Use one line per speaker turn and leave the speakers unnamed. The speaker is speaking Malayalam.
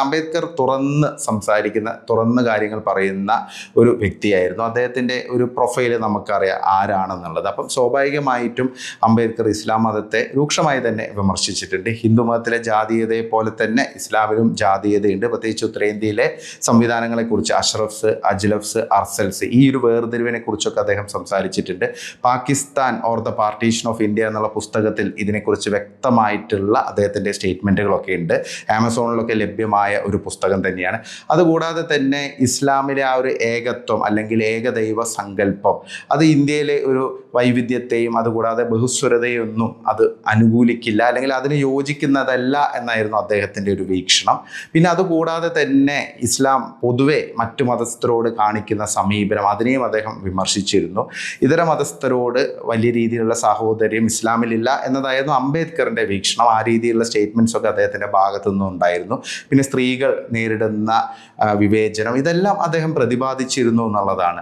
അംബേദ്കർ തുറന്ന് സംസാരിക്കുന്ന തുറന്ന് കാര്യങ്ങൾ പറയുന്ന ഒരു വ്യക്തിയായിരുന്നു. അദ്ദേഹത്തിന്റെ ഒരു പ്രൊഫൈൽ നമുക്കറിയാം ആരാണെന്നുള്ളത്. അപ്പം സ്വാഭാവികമായിട്ടും അംബേദ്കർ ഇസ്ലാം മതത്തെ രൂക്ഷമായി തന്നെ വിമർശിച്ചിട്ടുണ്ട്. ഹിന്ദു മതത്തിലെ ജാതീയതയെ പോലെ തന്നെ ഇസ്ലാമിലും ജാതീയതയുണ്ട്. പ്രത്യേകിച്ച് ഉത്തരേന്ത്യയിലെ സംവിധാനങ്ങളെക്കുറിച്ച് അഷ്റഫ്സ് അജ്ലഫ്സ് അർസൽസ് ഈ ഒരു വേർതിരിവിനെ കുറിച്ചൊക്കെ അദ്ദേഹം സംസാരിച്ചിട്ടുണ്ട്. Pakistan or the partition of India എന്നുള്ള പുസ്തകത്തിൽ ഇതിനെക്കുറിച്ച് വ്യക്തമായിട്ടുള്ള അദ്ദേഹത്തിന്റെ സ്റ്റേറ്റ്മെന്റുകളൊക്കെ ഉണ്ട്. ആമസോണിലൊക്കെ ലഭ്യമായ ഒരു പുസ്തകം തന്നെയാണ്. അതുകൂടാതെ തന്നെ ഇസ്ലാമിലെ ആ ഒരു ഏകത്വം അല്ലെങ്കിൽ ഏകദൈവ സങ്കല്പം അത് ഇന്ത്യയിലെ ഒരു വൈവിധ്യത്തെയും അതുകൂടാതെ ബഹുസ്വരതയൊന്നും അത് അനുകൂലിക്കില്ല അല്ലെങ്കിൽ അതിന് യോജിക്കുന്നതല്ല എന്നായിരുന്നു അദ്ദേഹത്തിന്റെ ഒരു വീക്ഷണം. പിന്നെ അതുകൂടാതെ തന്നെ ഇസ്ലാം പൊതുവെ മറ്റു മതസ്ഥരോട് കാണിക്കുന്ന സമീപനം അതിനെയും അദ്ദേഹം വിമർശിച്ചിരുന്നു. ഇതര മതസ്ഥരോട് വലിയ രീതിയിലുള്ള സാഹോദര്യം ഇസ്ലാമിലില്ല എന്നതായിരുന്നു അംബേദ്കറിന്റെ വീക്ഷണം. ആ രീതിയിലുള്ള സ്റ്റേറ്റ്മെന്റ്സൊക്കെ അദ്ദേഹത്തിന്റെ ഭാഗത്തു നിന്നുണ്ടായിരുന്നു പിന്നെ സ്ത്രീകൾ നേരിടുന്ന വിവേചനം. ഇതെല്ലാം അദ്ദേഹം പ്രതിപാദിച്ചിരുന്നു എന്നുള്ളതാണ്.